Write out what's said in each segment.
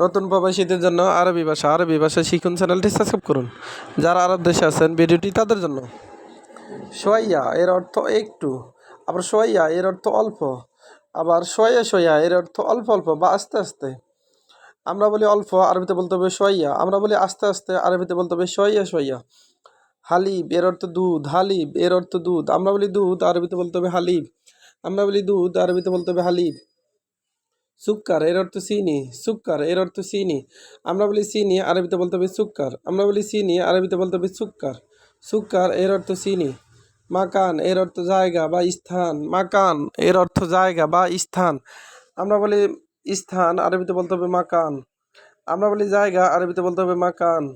নতুন প্রবাসীদের জন্য আরবি ভাষা আরবি ভাষা শিখুন চ্যানেলটি সাবস্ক্রাইব করুন। যারা আরব দেশে আছেন, ভিডিওটি তাদের জন্য। সোয়াইয়া, এর অর্থ একটু। আবার সোয়াইয়া, এর অর্থ অল্প। আবার সোয়া সোয়া এর অর্থ অল্প অল্প বা আস্তে আস্তে। আমরা বলি অল্প, আরবিতে বলতে হবে সোয়াইয়া। আমরা বলি আস্তে আস্তে, আরবিতে বলতে হবে সোয়াইয়া সোয়াইয়া। হালিব, এর অর্থ দুধ। হালিব, এর অর্থ দুধ। আমরা বলি দুধ, আরবিতে বলতে হবে হালিব। আমরা বলি দুধ, আরবিতে বলতে হবে হালিব। সুক্কার, এর অর্থ চিনি। সুক্কার, এর অর্থ চিনি। আমরা বলি চিনি, আরবিতে বলতে হবে সুক্কার। আমরা বলি চিনি, আরবিতে বলতে হবে সুক্কার। সুক্কার, এর অর্থ চিনি। মাকান, এর অর্থ জায়গা বা স্থান। মাকান, এর অর্থ জায়গা বা স্থান। আমরা বলি স্থান, আরবিতে বলতে হবে মাকান। আমরা বলি জায়গা, আরবিতে বলতে হবে মাকান।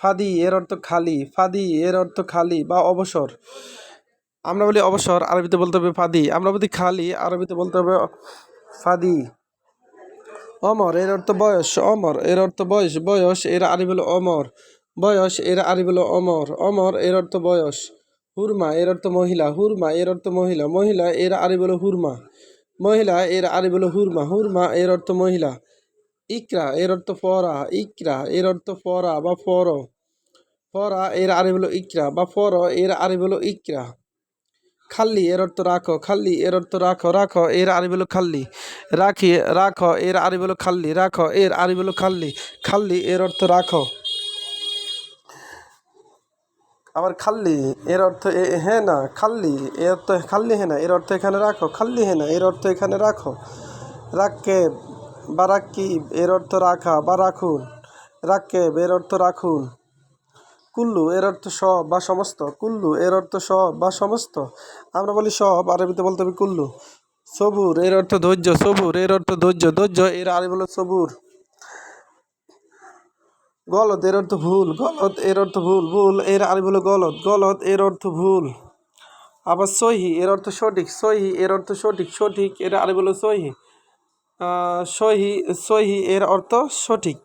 ফাদি, এর অর্থ খালি। ফাদি, এর অর্থ খালি বা অবসর। আমরা বলি অবসর, আরবিতে বলতে হবে ফাদি। আমরা বলি খালি, আরবিতে বলতে হবে ফাদি। অমর, এর অর্থ বয়স। অমর, এর অর্থ বয়স। বয়স, এর আরবি অমর। বয়স, এর আরবি অমর। অমর, এর অর্থ বয়স। হুরমা, এর অর্থ মহিলা। হুরমা, এর অর্থ মহিলা। মহিলা, এর আরবি হুরমা। মহিলা, এর আরবি হুরমা। হুরমা, এর অর্থ মহিলা। ইকরা, এর অর্থ ফরা। ইকরা, এর অর্থ ফরা বা ফর। ফরা, এর আরবি ইকরা বা ফর। এর আরবি ইকরা। খাল্লি, এর অর্থ রাখো, খাল্লি, এর অর্থ রাখো রাখো, এর আরবি হলো খাল্লি। রাখি, রাখো, এর আরবি হলো খাল্লি, রাখো, এর আরবি হলো খাল্লি খাল্লি, এর অর্থ রাখো। আবার খাল্লি, এর অর্থ এ- হ্যাঁ না, খাল্লি এর অর্থ খাল্লি হ্যাঁ না, এর অর্থ এখানে রাখো, খাল্লি হ্যাঁ না, এর অর্থ এখানে রাখো। রাক্কেব বা রাক্কিব এর অর্থ রাখা বা রাখুন রাক্কেব, এর অর্থ রাখুন। কুল্লু এর অর্থ সব বা সমস্ত কুল্লু এর অর্থ সব বা সমস্ত আমরা বলি সব আরবিতে বলতে হবে কুল্লু সবুর এর অর্থ ধৈর্য সবুর এর অর্থ ধৈর্য ধৈর্য এর আরবি হলো সবুর গলত এর অর্থ ভুল গলত এর অর্থ ভুল ভুল এর আরবি হলো গলত গলত এর অর্থ ভুল আবার সহি এর অর্থ সঠিক সহি এর অর্থ সঠিক সঠিক এর আরবি হলো সহি সহি সহি এর অর্থ সঠিক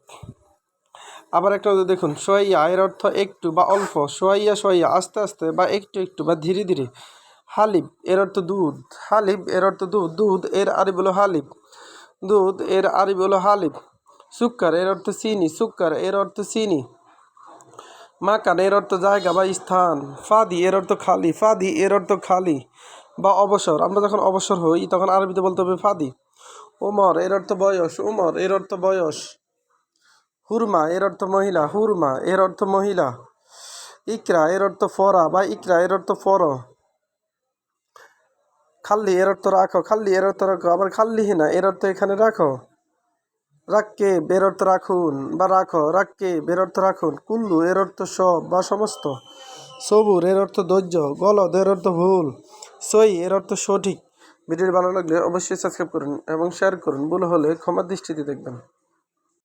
আবার একটা দেখুন সোয়াইয়া এর অর্থ একটু বা অল্প সোয়াইয়া সোয়াইয়া আস্তে আস্তে বা একটু একটু বা ধীরে ধীরে হালিব এর অর্থ দুধ হালিব এর অর্থ দুধ দুধ এর আরবি হলো হালিব দুধ এর আরবি হলো হালিব সুক্কার এর অর্থ চিনি সুক্কার এর অর্থ চিনি মাকান এর অর্থ জায়গা বা স্থান ফাদি এর অর্থ খালি ফাদি এর অর্থ খালি বা অবসর আমরা যখন অবসর হই তখন আরবিতে বলতে হবে ফাদি উমর এর অর্থ বয়স উমর এর অর্থ বয়স হুরমা এর অর্থ মহিলা হুরমা এর অর্থ মহিলা ইকরা এর অর্থ ফরা বা ইকরা এর অর্থ ফর খাল্লি এর অর্থ রাখো খাল্লি এর অর্থ রাখো আবার খাল্লি হিনা এর অর্থ এখানে রাখো রাখকে বের অর্থ রাখুন বা রাখো রাখকে বের অর্থ রাখুন কুল্লু এর অর্থ সব বা সমস্ত সবুর এর অর্থ ধৈর্য গলদ এর অর্থ ভুল সই এর অর্থ সঠিক ভিডিওটি ভালো লাগলে অবশ্যই সাবস্ক্রাইব করুন এবং শেয়ার করুন ভুল হলে ক্ষমার দৃষ্টিতে দেখবেন